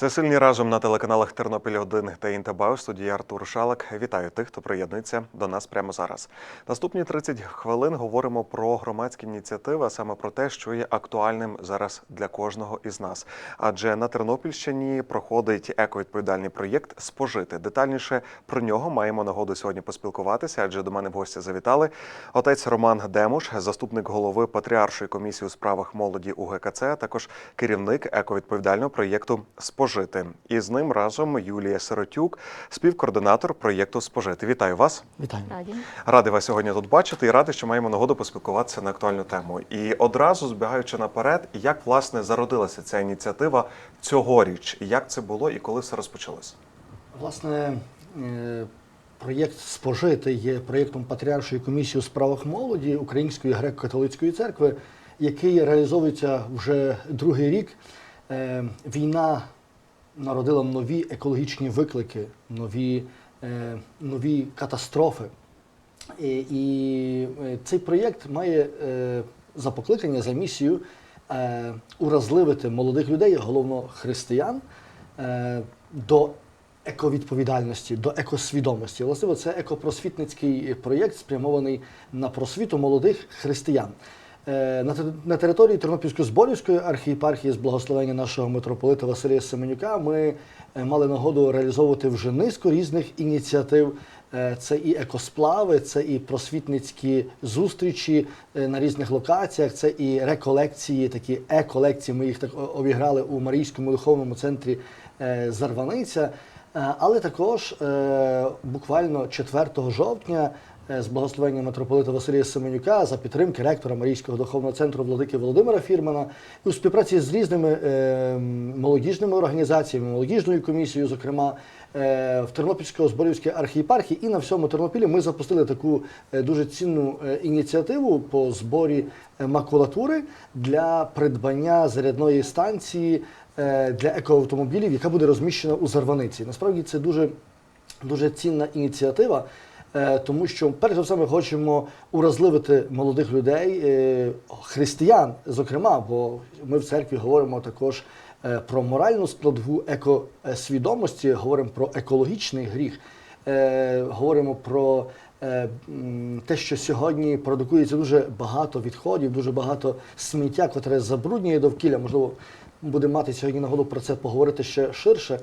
Це сильні разом на телеканалах Тернопіль 1 та Інтебау. В студії Артур Шалак. Вітаю тих, хто приєднується до нас прямо зараз. Наступні 30 хвилин говоримо про громадські ініціативи, а саме про те, що є актуальним зараз для кожного із нас. Адже на Тернопільщині проходить ековідповідальний проєкт Спожити. Детальніше про нього маємо нагоду сьогодні поспілкуватися, адже до мене в гості завітали отець Роман Демуш, заступник голови Патріаршої комісії у справах молоді УГКЦ, а також керівник ековідповідального проєкту Спожити. І з ним разом Юлія Сиротюк, співкоординатор проєкту Спожити. Вітаю вас! Вітаю. Раді. Радий вас сьогодні тут бачити і радий, що маємо нагоду поспілкуватися на актуальну тему. І одразу збігаючи наперед, як власне зародилася ця ініціатива цьогоріч, як це було і коли все розпочалося? Власне, е, проєкт спожити є проєктом Патріаршої комісії у справах молоді Української греко-католицької церкви, який реалізовується вже другий рік. Е, Війна народила нові екологічні виклики, нові, е, нові катастрофи. І, і е, цей проєкт має е, за покликання, за місію е, уразливити молодих людей, головно християн, е, до ековідповідальності, до екосвідомості. Власне, це екопросвітницький проєкт, спрямований на просвіту молодих християн. Е, На те- на території Тернопільсько-Зборівської архієпархії з благословення нашого митрополита Василія Семенюка ми е, мали нагоду реалізовувати вже низку різних ініціатив. Е, Це і екосплави, це і просвітницькі зустрічі на різних локаціях, це і реколекції, такі е-колекції. Ми їх так обіграли у Марійському духовному центрі Зарваниця. Але також буквально 4 жовтня з благословення митрополита Василія Семенюка за підтримки ректора Марійського духовного центру владики Володимира Фірмана і у співпраці з різними е, молодіжними організаціями, молодіжною комісією, зокрема е, в Тернопільсько-Зборівській архієпархії і на всьому Тернопілі ми запустили таку е, дуже цінну е, ініціативу по зборі е, макулатури для придбання зарядної станції е, для екоавтомобілів, яка буде розміщена у Зарваниці. Насправді це дуже, дуже цінна ініціатива. Е, Тому що перш за все ми хочемо уразливити молодих людей, е, християн, зокрема, бо ми в церкві говоримо також е, про моральну складову екосвідомості, говоримо про екологічний гріх, говоримо про те, що сьогодні продукується дуже багато відходів, дуже багато сміття, котре забруднює довкілля. Можливо, будемо мати сьогодні нагоду про це поговорити ще ширше.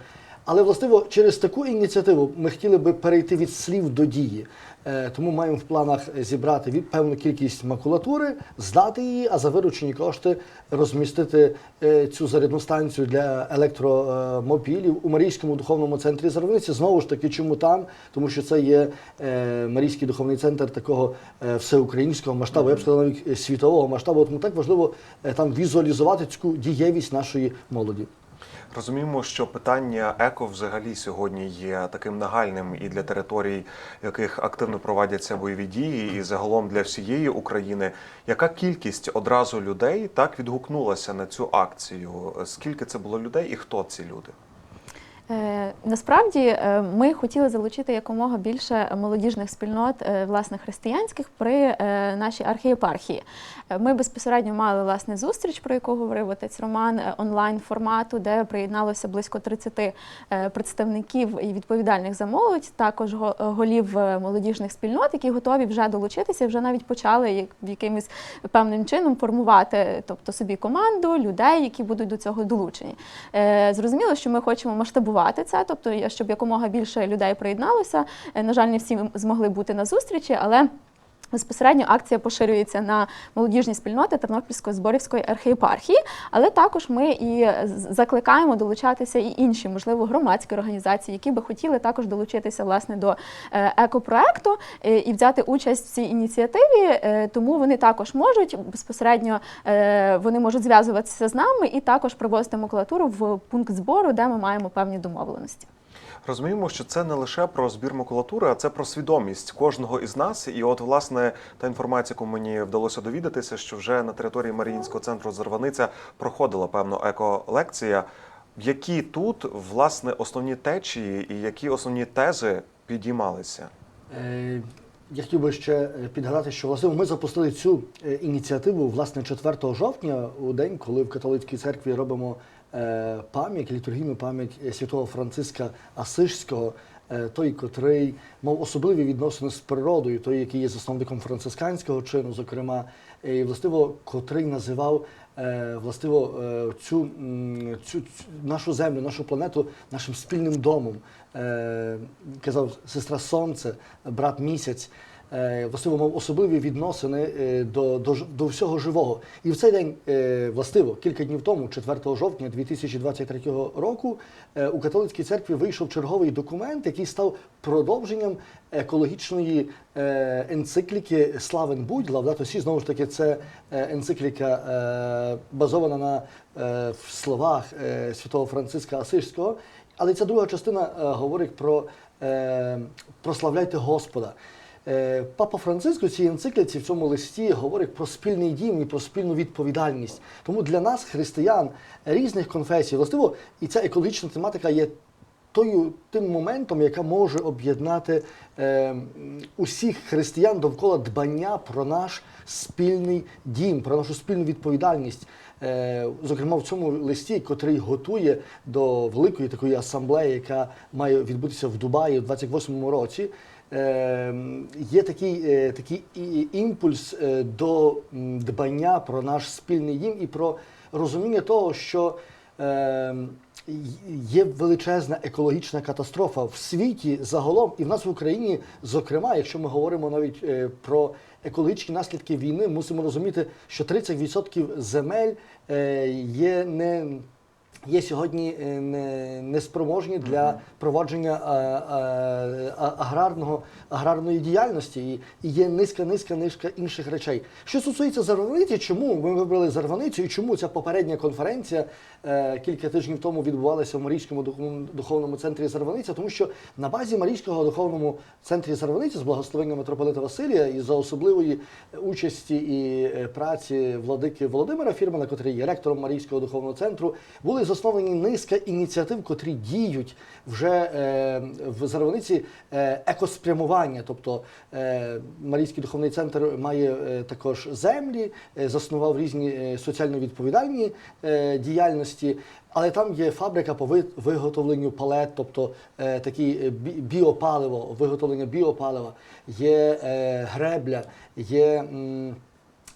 Але властиво через таку ініціативу ми хотіли би перейти від слів до дії. Е, Тому маємо в планах зібрати від певну кількість макулатури, здати її, а за виручені кошти розмістити е, цю зарядну станцію для електромобілів у Марійському духовному центрі Зарваниці. Знову ж таки, чому там? Тому що це є е, Марійський духовний центр такого всеукраїнського масштабу, я б сказав, навіть світового масштабу. Тому так важливо там візуалізувати цю дієвість нашої молоді. Розуміємо, що питання еко взагалі сьогодні є таким нагальним і для територій, яких активно проводяться бойові дії, і загалом для всієї України. Яка кількість одразу людей так відгукнулася на цю акцію? Скільки це було людей і хто ці люди? Е, Насправді е, ми хотіли залучити якомога більше молодіжних спільнот, е, власне, християнських при нашій архієпархії. Ми безпосередньо мали власне зустріч, про яку говорив отець Роман, онлайн формату, де приєдналося близько 30 е, представників і відповідальних за молодь, також голів молодіжних спільнот, які готові вже долучитися, вже навіть почали як- якимось певним чином формувати, тобто собі команду людей, які будуть до цього долучені. Зрозуміло, що ми хочемо масштабувати це, тобто щоб якомога більше людей приєдналося. Е, На жаль, не всі змогли бути на зустрічі, але. Безпосередньо акція поширюється на молодіжні спільноти Тернопільської зборівської архієпархії, але також ми і закликаємо долучатися і інші, можливо, громадські організації, які би хотіли також долучитися власне до е, екопроекту е, і взяти участь в цій ініціативі. Е, Тому вони також можуть безпосередньо вони можуть зв'язуватися з нами і також привозити макулатуру в пункт збору, де ми маємо певні домовленості. Розуміємо, що це не лише про збір макулатури, а це про свідомість кожного із нас. І от, власне, та інформація, яку мені вдалося довідатися, що вже на території Маріїнського центру Зарваниця проходила певно еколекція. Які тут власне основні течії і які основні тези підіймалися? Е, Я хотів би ще підгадати, що власне ми запустили цю е, ініціативу власне 4 жовтня, у день, коли в католицькій церкві робимо пам'ять, літургійну пам'ять е, святого Франциска Асишського, е, той, котрий мав особливі відносини з природою, той, який є засновником францисканського чину, зокрема, е, і властиво, котрий називав е, властиво е, цю, цю, цю нашу землю, нашу планету нашим спільним домом. Е, Казав сестра Сонце, брат місяць. Е, Властиво мав особливі відносини е, до, до, до всього живого. І в цей день, е, властиво, кілька днів тому, 4 жовтня 2023 року, е, у католицькій церкві вийшов черговий документ, який став продовженням екологічної е, енцикліки Славен будь Лавдато Сі. Знову ж таки, це е, енцикліка е, базована на е, в словах е, святого Франциска Асишського. Але ця друга частина е, говорить про е, прославляйте Господа. Е, Папа Франциск у цій енцикліці в цьому листі говорить про спільний дім і про спільну відповідальність. Тому для нас, християн різних конфесій, властиво, і ця екологічна тематика є тою тим моментом, яка може об'єднати е, усіх християн довкола дбання про наш спільний дім, про нашу спільну відповідальність. Е, зокрема, в цьому листі, котрий готує до великої такої асамблеї, яка має відбутися в Дубаї у 28-му році. Е, Є такий, е, такий імпульс е, до дбання про наш спільний дім і про розуміння того, що е, є величезна екологічна катастрофа в світі загалом, і в нас в Україні, зокрема, якщо ми говоримо навіть е, про екологічні наслідки війни, мусимо розуміти, що 30% земель є не є сьогодні е, не, неспроможні для провадження а- аграрного, аграрної діяльності і, є низка, низка, низка інших речей. Що стосується Зарваниці, чому ми вибрали Зарваницю і чому ця попередня конференція е, кілька тижнів тому відбувалася в Марійському духовному, центрі Зарваниця? Тому що на базі Марійського духовному центрі Зарваниці з благословення митрополита Василія і за особливої участі і е, праці владики Володимира Фірмана, котрий є ректором Марійського духовного центру, були засновані низка ініціатив, котрі діють вже е, в Зарваниці е, екоспрямування. Тобто е, Марійський духовний центр має е, також землі, е, заснував різні е, соціально відповідальні е, діяльності. Але там є фабрика по виготовленню палет, тобто е, такі е, біопаливо, виготовлення біопалива, є е, гребля, є. м,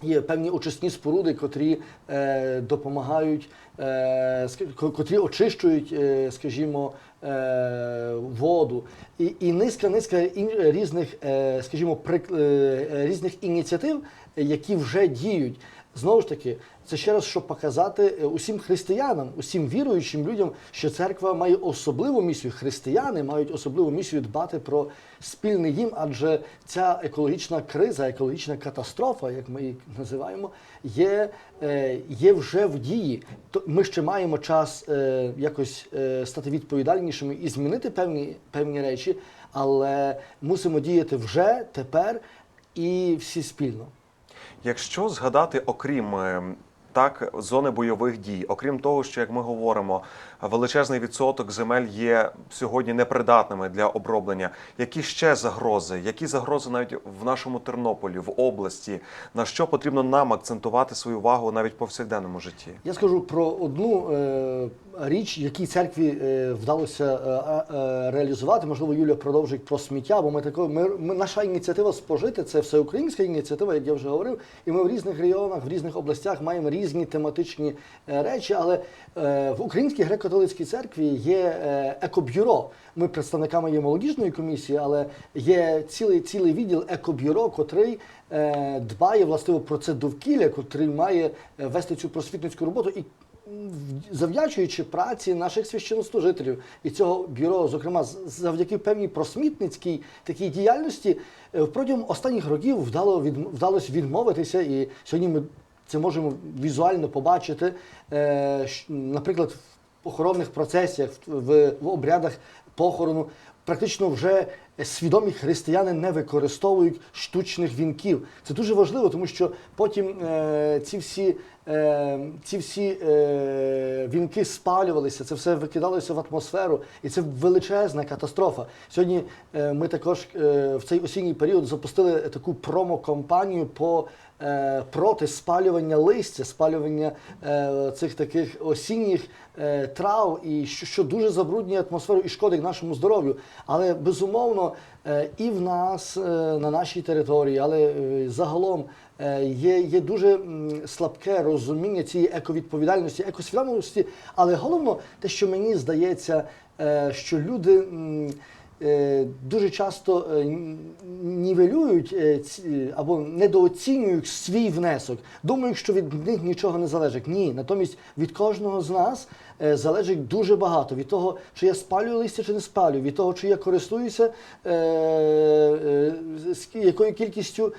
Є певні очисні споруди, котрі е, допомагають, е, котрі очищують, е, скажімо, е, воду. І, і низка низка ін- різних, е, скажімо, прик, е, різних ініціатив, які вже діють. Знову ж таки, це ще раз, щоб показати е, усім християнам, усім віруючим людям, що церква має особливу місію. Християни мають особливу місію дбати про спільний дім, адже ця екологічна криза, екологічна катастрофа, як ми її називаємо, є, е, є вже в дії. Ми ще маємо час е, якось стати відповідальнішими і змінити певні, певні речі, але мусимо діяти вже тепер і всі спільно. Якщо згадати, окрім е, так, зони бойових дій, окрім того, що як ми говоримо, величезний відсоток земель є сьогодні непридатними для оброблення. Які ще загрози? Які загрози навіть в нашому Тернополі, в області? На що потрібно нам акцентувати свою увагу навіть в повсякденному житті? Я скажу про одну е, річ, якій церкві е, вдалося е, е, реалізувати. Можливо, Юлія продовжить про сміття, бо ми тако, ми, ми, наша ініціатива спожити це всеукраїнська ініціатива, як я вже говорив. І ми в різних регіонах, в різних областях маємо різні тематичні е, речі. Але е, в Українській греко-католицькій церкві є е, екобюро. Ми представниками є молодіжної комісії, але є цілий цілий відділ екобюро, котрий е, дбає властиво про це довкілля, котрий має е, вести цю просвітницьку роботу і. Завдячуючи праці наших священнослужителів і цього бюро, зокрема, завдяки певній просмітницькій такій діяльності, протягом останніх років вдало від, вдалося відмовитися, і сьогодні ми це можемо візуально побачити, наприклад, в похоронних процесіях, в, в, обрядах похорону. Практично вже свідомі християни не використовують штучних вінків. Це дуже важливо, тому що потім е, ці всі, е, ці всі е, вінки спалювалися, це все викидалося в атмосферу, і це величезна катастрофа. Сьогодні е, ми також е, в цей осінній період запустили таку промо-кампанію по проти спалювання листя, спалювання е, цих таких осінніх е, трав, і що, дуже забруднює атмосферу і шкодить нашому здоров'ю. Але безумовно е, і в нас е, на нашій території, але е, загалом е, є, є дуже слабке розуміння цієї ековідповідальності, екосвідомості. Але головно, те, що мені здається, е, що люди. Е, Дуже часто е, нівелюють е, або недооцінюють свій внесок. Думають, що від них нічого не залежить. Ні, натомість від кожного з нас залежить дуже багато. Від того, чи я спалюю листя, чи не спалю, від того, чи я користуюся якою кількістю.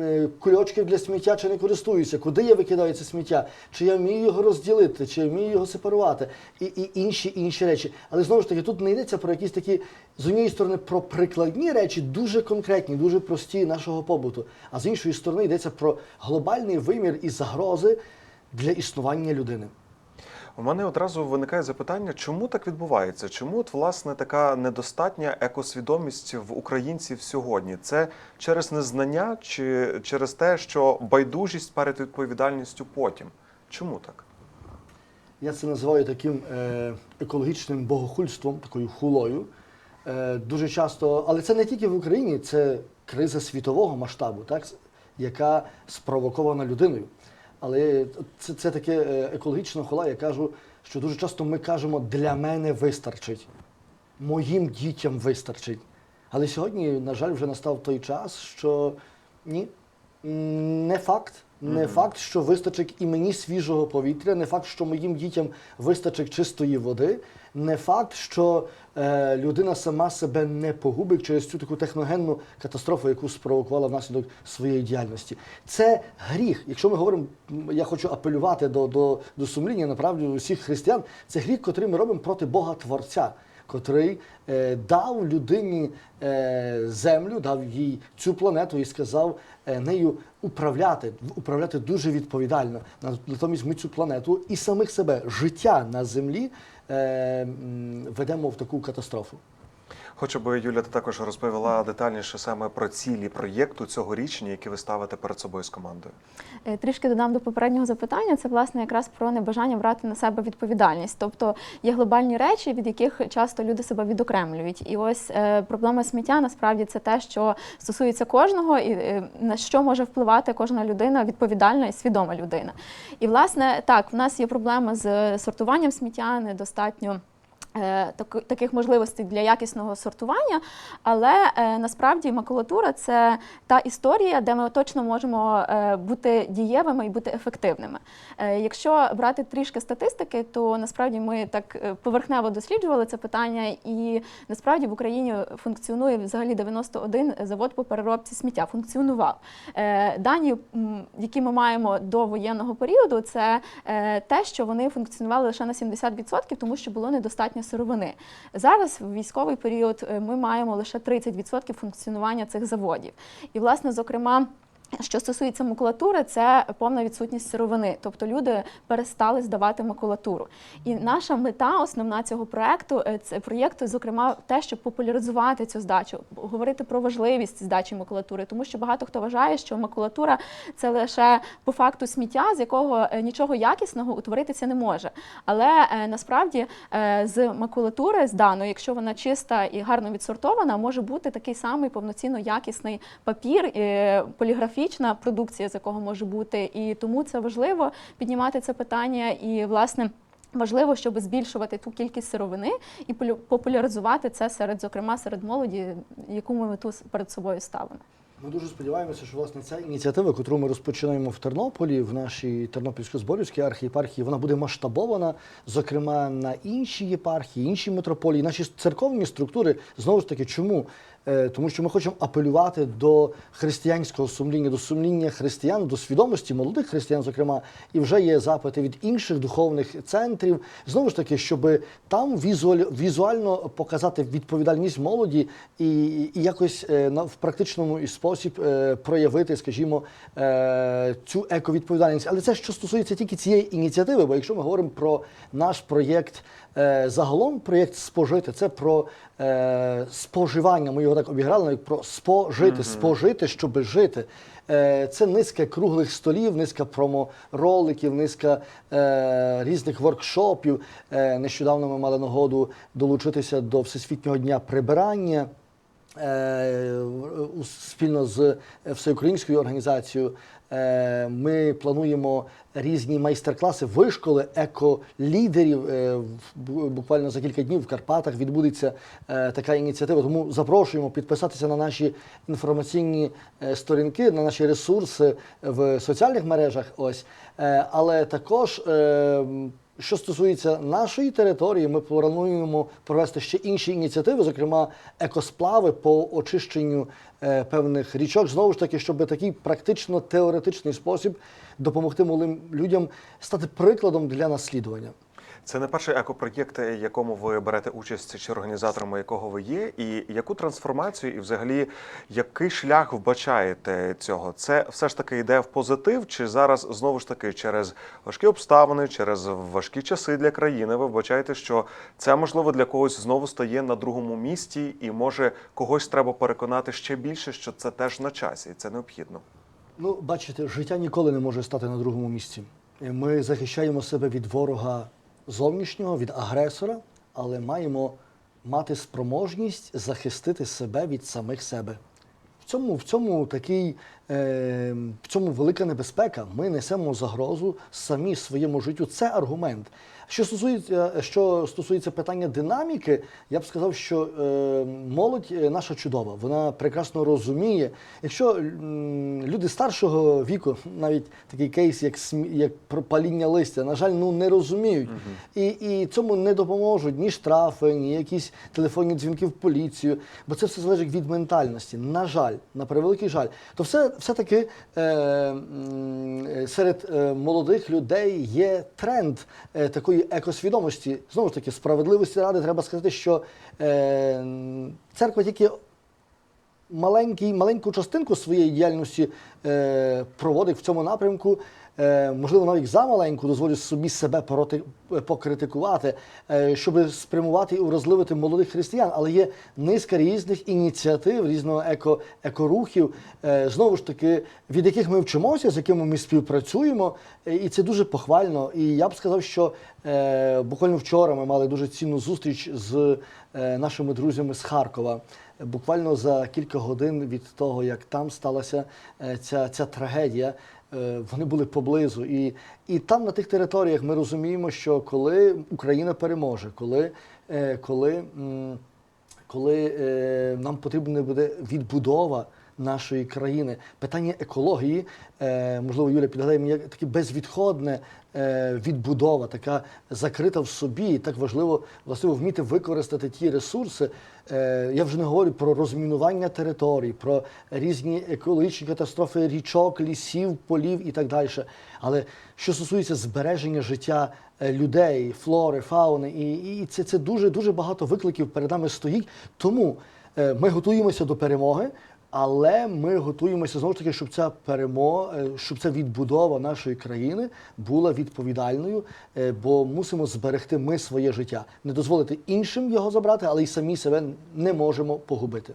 Е, Кульочків для сміття чи не користуюся, куди я викидаю це сміття, чи я вмію його розділити, чи я вмію його сепарувати, і, і інші інші речі. Але знову ж таки, тут не йдеться про якісь такі, з однієї сторони, про прикладні речі, дуже конкретні, дуже прості нашого побуту. А з іншої сторони йдеться про глобальний вимір і загрози для існування людини. У мене одразу виникає запитання, чому так відбувається? Чому от власне така недостатня екосвідомість в українців сьогодні? Це через незнання чи через те, що байдужість перед відповідальністю потім? Чому так? Я це називаю таким е, екологічним богохульством, такою хулою. Е, дуже часто, але це не тільки в Україні, це криза світового масштабу, так, яка спровокована людиною. Але це, це таке е, екологічна хола. я кажу, що дуже часто ми кажемо, для мене вистачить, моїм дітям вистачить. Але сьогодні, на жаль, вже настав той час, що ні, не факт. Не факт, що вистачить і мені свіжого повітря, не факт, що моїм дітям вистачить чистої води, не факт, що е, людина сама себе не погубить через цю таку техногенну катастрофу, яку спровокувала внаслідок своєї діяльності. Це гріх. Якщо ми говоримо, я хочу апелювати до, до, до сумління направду усіх християн, це гріх, котрий ми робимо проти Бога Творця котрий е, дав людині е, землю, дав їй цю планету і сказав е, нею управляти, управляти дуже відповідально. Натомість ми цю планету і самих себе, життя на землі ведемо в таку катастрофу. Хочу би Юля, ти також розповіла детальніше саме про цілі проєкту цьогорічні, які ви ставите перед собою з командою. Е, Трішки додам до попереднього запитання. Це власне якраз про небажання брати на себе відповідальність. Тобто є глобальні речі, від яких часто люди себе відокремлюють. І ось е, проблема сміття насправді це те, що стосується кожного, і е, на що може впливати кожна людина, відповідальна і свідома людина. І власне так, в нас є проблема з сортуванням сміття, недостатньо. Е, так- Таких можливостей для якісного сортування, але е, насправді макулатура це та історія, де ми точно можемо е, бути дієвими і бути ефективними. Якщо брати трішки статистики, то насправді ми так поверхнево досліджували це питання, і насправді в Україні функціонує взагалі 91 завод по переробці сміття. Функціонував. Дані, які ми маємо до воєнного періоду, це те, що вони функціонували лише на 70%, тому що було недостатньо сировини. Зараз в військовий період е, ми маємо лише 30% функціонування цих заводів. І, власне, зокрема. Що стосується макулатури, це повна відсутність сировини, тобто люди перестали здавати макулатуру. І наша мета, основна цього проекту, е, це проєкту, зокрема, те, щоб популяризувати цю здачу, говорити про важливість здачі макулатури, тому що багато хто вважає, що макулатура це лише по факту сміття, з якого е, нічого якісного утворитися не може. Але е, насправді з макулатури зданої, якщо вона чиста і гарно відсортована, може бути такий самий повноцінно якісний папір, е, поліграфічна продукція, з якого може бути. І тому це важливо піднімати це питання і власне. Важливо, щоб збільшувати ту кількість сировини і популяризувати це серед, зокрема, серед молоді, яку ми мету перед собою ставимо. Ми дуже сподіваємося, що власне ця ініціатива, яку ми розпочинаємо в Тернополі, в нашій Тернопільсько-Зборівській архієпархії, вона буде масштабована, зокрема на інші єпархії, інші митрополії, наші церковні структури. Знову ж таки, чому? Е, Тому що ми хочемо апелювати до християнського сумління, до сумління християн, до свідомості молодих християн, зокрема, і вже є запити від інших духовних центрів. Знову ж таки, щоб там візуально показати відповідальність молоді і, і якось е, в практичному спосіб е, проявити, скажімо, цю ековідповідальність. Але це що стосується тільки цієї ініціативи, бо якщо ми говоримо про наш проєкт. Е, Загалом проєкт спожити це про е, споживання. Ми його так обіграли навіть про спожити, спожити, щоб жити. Е, Це низка круглих столів, низка промо-роликів, низка е, різних воркшопів. Е, Нещодавно ми мали нагоду долучитися до Всесвітнього дня прибирання. Е, спільно з всеукраїнською організацією е, ми плануємо різні майстер-класи вишколи еко-лідерів. Е, Буквально за кілька днів в Карпатах відбудеться така ініціатива. Тому запрошуємо підписатися на наші інформаційні сторінки, на наші ресурси в соціальних мережах. Ось, але також. Що стосується нашої території, ми плануємо провести ще інші ініціативи, зокрема екосплави по очищенню е, певних річок. Знову ж таки, щоб такий практично теоретичний спосіб допомогти малим людям стати прикладом для наслідування. Це не перший екопроєкт, якому ви берете участь чи організаторами якого ви є, і яку трансформацію, і взагалі який шлях вбачаєте цього? Це все ж таки йде в позитив, чи зараз знову ж таки через важкі обставини, через важкі часи для країни? Ви вбачаєте, що це можливо для когось знову стає на другому місці, і може когось треба переконати ще більше, що це теж на часі, і це необхідно. Ну, бачите, життя ніколи не може стати на другому місці. Ми захищаємо себе від ворога зовнішнього, від агресора, але маємо мати спроможність захистити себе від самих себе. В цьому, в цьому такий, е, в цьому велика небезпека. Ми несемо загрозу самі своєму життю. Це аргумент. Що стосується, що стосується питання динаміки, я б сказав, що е, молодь е, наша чудова, вона прекрасно розуміє. Якщо люди старшого віку, навіть такий кейс, як як про паління листя, на жаль, ну не розуміють. І, і цьому не допоможуть ні штрафи, ні якісь телефонні дзвінки в поліцію, бо це все залежить від ментальності. На жаль, на превеликий жаль, то все, все-таки е, е, серед е, молодих людей є тренд е, такої екосвідомості. Знову ж таки, справедливості ради треба сказати, що е, церква тільки маленький, маленьку частинку своєї діяльності е, проводить в цьому напрямку. Е, можливо, навіть замаленьку дозволю собі себе покритикувати, е, щоб спрямувати і розливити молодих християн. Але є низка різних ініціатив, різного еко, екорухів, е, знову ж таки, від яких ми вчимося, з якими ми співпрацюємо, і це дуже похвально. І я б сказав, що буквально вчора ми мали дуже цінну зустріч з нашими друзями з Харкова. Буквально за кілька годин від того, як там сталася ця, ця трагедія, вони були поблизу. І, і там, на тих територіях, ми розуміємо, що коли Україна переможе, коли, е, коли, коли е, нам потрібна буде відбудова нашої країни, питання екології, е, можливо, Юля підгадає мені як таке безвідходне е, відбудова, така закрита в собі. І так важливо власне вміти використати ті ресурси. Е, я вже не говорю про розмінування територій, про різні екологічні катастрофи річок, лісів, полів і так далі. Але що стосується збереження життя людей, флори, фауни, і, і це, це дуже дуже багато викликів перед нами стоїть. Тому ми готуємося до перемоги. Але ми готуємося знову ж таки, щоб ця перемога, е, щоб ця відбудова нашої країни була відповідальною, е, бо мусимо зберегти ми своє життя, не дозволити іншим його забрати, але й самі себе не можемо погубити.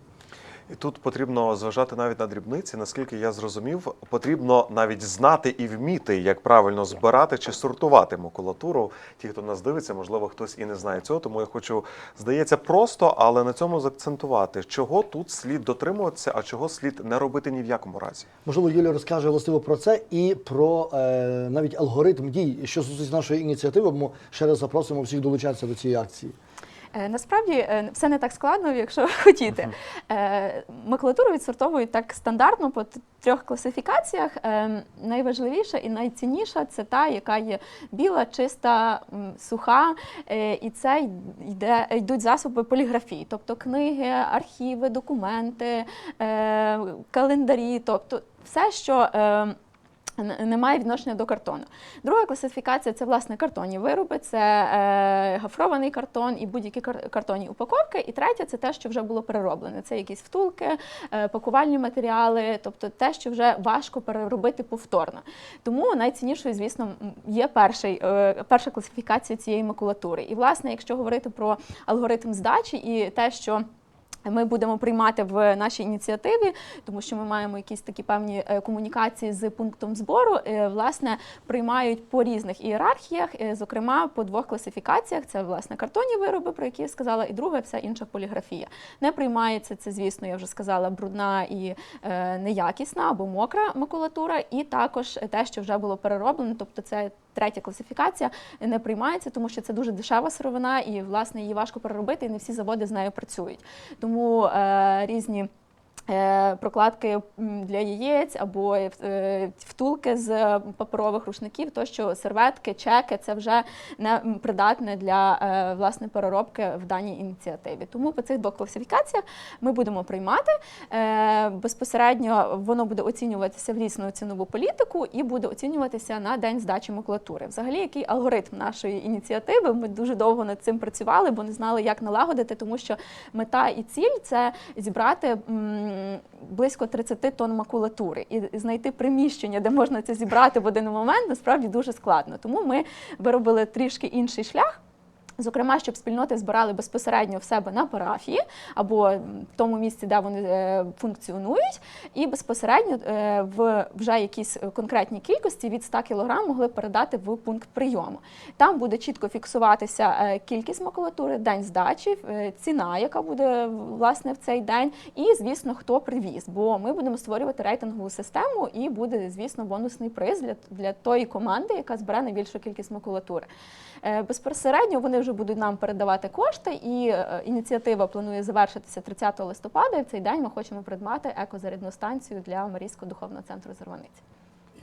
І тут потрібно зважати навіть на дрібниці. Наскільки я зрозумів, потрібно навіть знати і вміти, як правильно збирати чи сортувати макулатуру. Ті, хто нас дивиться, можливо, хтось і не знає цього. Тому я хочу, здається, просто, але на цьому заакцентувати, чого тут слід дотримуватися, а чого слід не робити ні в якому разі. Можливо, Юлія розкаже властиво про це і про е, навіть алгоритм дій, що стосується нашої ініціативи. Ми ще раз запросимо всіх долучатися до цієї акції. Е, Насправді е, все не так складно, якщо хотіти. Е, Макулатуру відсортовують так стандартно по трьох класифікаціях. Найважливіша і найцінніша це та, яка є біла, чиста, суха, і це йде, йдуть засоби поліграфії, тобто книги, архіви, документи, календарі, тобто все, що. Не має відношення до картону. Друга класифікація це власне картонні вироби, це е, гофрований картон і будь-які картонні упаковки. І третє це те, що вже було перероблене. Це якісь втулки, е, пакувальні матеріали, тобто те, що вже важко переробити повторно. Тому найціннішою, звісно, є перший, е, перша класифікація цієї макулатури. І, власне, якщо говорити про алгоритм здачі і те, що Ми будемо приймати в нашій ініціативі, тому що ми маємо якісь такі певні е, комунікації з пунктом збору. Е, Власне, приймають по різних ієрархіях, е, зокрема по двох класифікаціях: це власне картонні вироби, про які я сказала, і друге вся інша поліграфія. Не приймається це, звісно, я вже сказала, брудна і неякісна або мокра макулатура, і також те, що вже було перероблено, тобто це. Третя класифікація не приймається, тому що це дуже дешева сировина, і власне її важко переробити, і не всі заводи з нею працюють. Тому е, різні. Е, Прокладки для яєць або е, втулки з паперових рушників, то що серветки, чеки це вже не придатне для е, власне переробки в даній ініціативі. Тому по цих двох класифікаціях ми будемо приймати Е, безпосередньо. Воно буде оцінюватися в різну цінову політику і буде оцінюватися на день здачі макулатури. Взагалі, який алгоритм нашої ініціативи? Ми дуже довго над цим працювали, бо не знали, як налагодити, тому що мета і ціль це зібрати близько 30 тонн макулатури і знайти приміщення, де можна це зібрати в один момент, насправді дуже складно. Тому ми виробили трішки інший шлях. Зокрема, щоб спільноти збирали безпосередньо в себе на парафії або в тому місці, де вони е, функціонують, і безпосередньо е, в вже якісь конкретні кількості від 100 кг могли передати в пункт прийому. Там буде чітко фіксуватися е, кількість макулатури, день здачі, ціна, яка буде власне в цей день, і звісно, хто привіз. Бо ми будемо створювати рейтингову систему, і буде, звісно, бонусний приз для, для тої команди, яка збере найбільшу кількість макулатури. Безпосередньо вони вже будуть нам передавати кошти, і е, ініціатива планує завершитися 30 листопада. І в цей день ми хочемо придбати екозарядну станцію для Марійського духовного центру Зерваниці.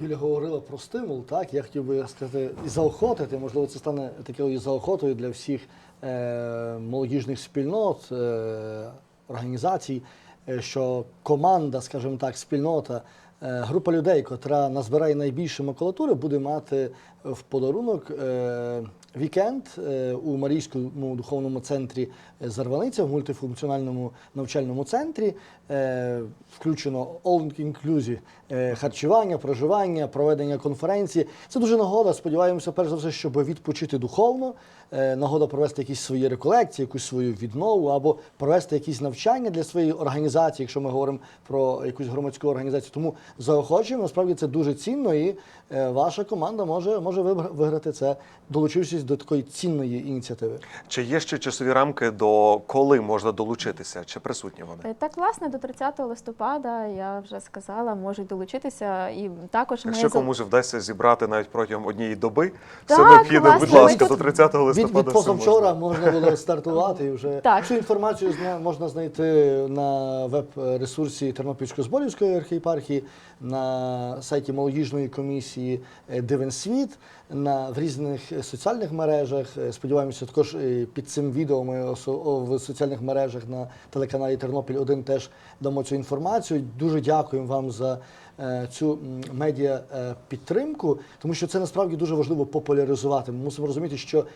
Юля говорила про стимул, так я хотів би сказати і заохотити. Можливо, це стане такою заохотою для всіх е, молодіжних спільнот, е, організацій, е, що команда, скажімо так, спільнота, е, група людей, котра назбирає найбільше макулатури, буде мати в подарунок е, вікенд е, у Марійському духовному центрі Зарваниця в мультифункціональному навчальному центрі. Е, включено all inclusive е, харчування, проживання, проведення конференції. Це дуже нагода. Сподіваємося, перш за все, щоб відпочити духовно. Нагода провести якісь свої реколекції, якусь свою віднову або провести якісь навчання для своєї організації, якщо ми говоримо про якусь громадську організацію. Тому заохочуємо. Насправді це дуже цінно, і ваша команда може, може виграти це, долучившись до такої цінної ініціативи. Чи є ще часові рамки до коли можна долучитися? Чи присутні вони? Е, Так, власне, до 30 листопада я вже сказала, можуть долучитися і також Якщо за- комусь вдасться зібрати навіть протягом однієї доби, Так, все необхідне, власне, будь ласка, тут- до 30 листопада. від все позавчора можна. можна було стартувати і вже Так. цю інформацію можна знайти на веб-ресурсі Тернопільсько-Зборівської архієпархії, на сайті молодіжної комісії е, Дивен світ, на в різних соціальних мережах. Е, Сподіваємося, також е, під цим відео ми в соціальних мережах на телеканалі Тернопіль 1 теж дамо цю інформацію. Дуже дякуємо вам за е, цю медіа підтримку, тому що це насправді дуже важливо популяризувати. Ми мусимо розуміти, що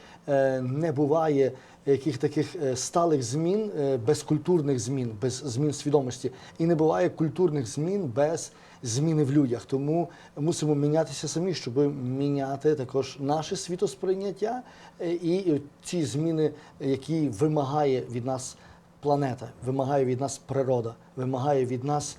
не буває яких таких сталих змін без культурних змін, без змін свідомості, і не буває культурних змін без зміни в людях. Тому мусимо мінятися самі, щоб міняти також наше світосприйняття е, і ці зміни, які вимагає від нас планета, вимагає від нас природа, вимагає від нас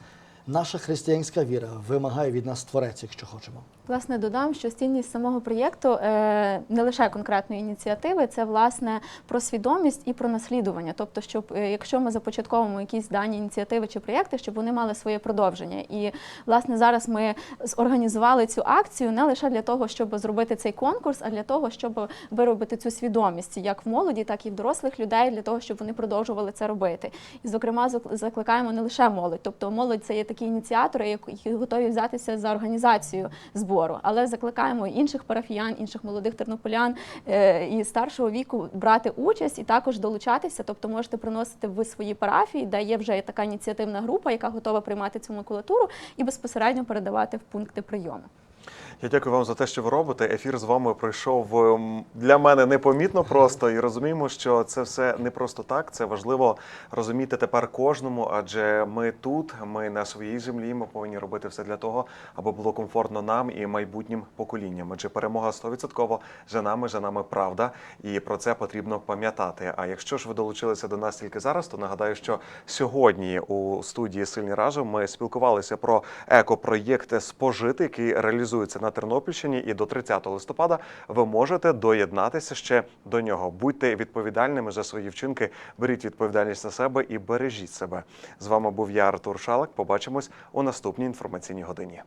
наша християнська віра, вимагає від нас творець, якщо хочемо. Власне, додам, що цінність самого проєкту е, не лише конкретної ініціативи, це власне про свідомість і про наслідування. Тобто, щоб е, якщо ми започатковуємо якісь дані ініціативи чи проєкти, щоб вони мали своє продовження. І власне зараз ми зорганізували цю акцію не лише для того, щоб зробити цей конкурс, а для того, щоб виробити цю свідомість як в молоді, так і в дорослих людей, для того, щоб вони продовжували це робити. І, зокрема, закликаємо не лише молодь, тобто молодь це є такі ініціатори, які- готові взятися за організацію збору, але закликаємо інших парафіян, інших молодих тернополян е, і старшого віку брати участь і також долучатися. Тобто можете приносити в свої парафії, де є вже така ініціативна група, яка готова приймати цю макулатуру і безпосередньо передавати в пункти прийому. Я дякую вам за те, що ви робите. Ефір з вами пройшов ем, для мене непомітно просто і розуміємо, що це все не просто так. Це важливо розуміти тепер кожному, адже ми тут, ми на своїй землі. Ми повинні робити все для того, аби було комфортно нам і майбутнім поколінням. Адже перемога 100% за нами, за нами правда, і про це потрібно пам'ятати. А якщо ж ви долучилися до нас тільки зараз, то нагадаю, що сьогодні у студії Сильні разом ми спілкувалися про екопроєкт спожити, який реалізується на Тернопільщині, і до 30 листопада ви можете доєднатися ще до нього. Будьте відповідальними за свої вчинки, беріть відповідальність на себе і бережіть себе. З вами був я, Артур Шалак. Побачимось у наступній інформаційній годині.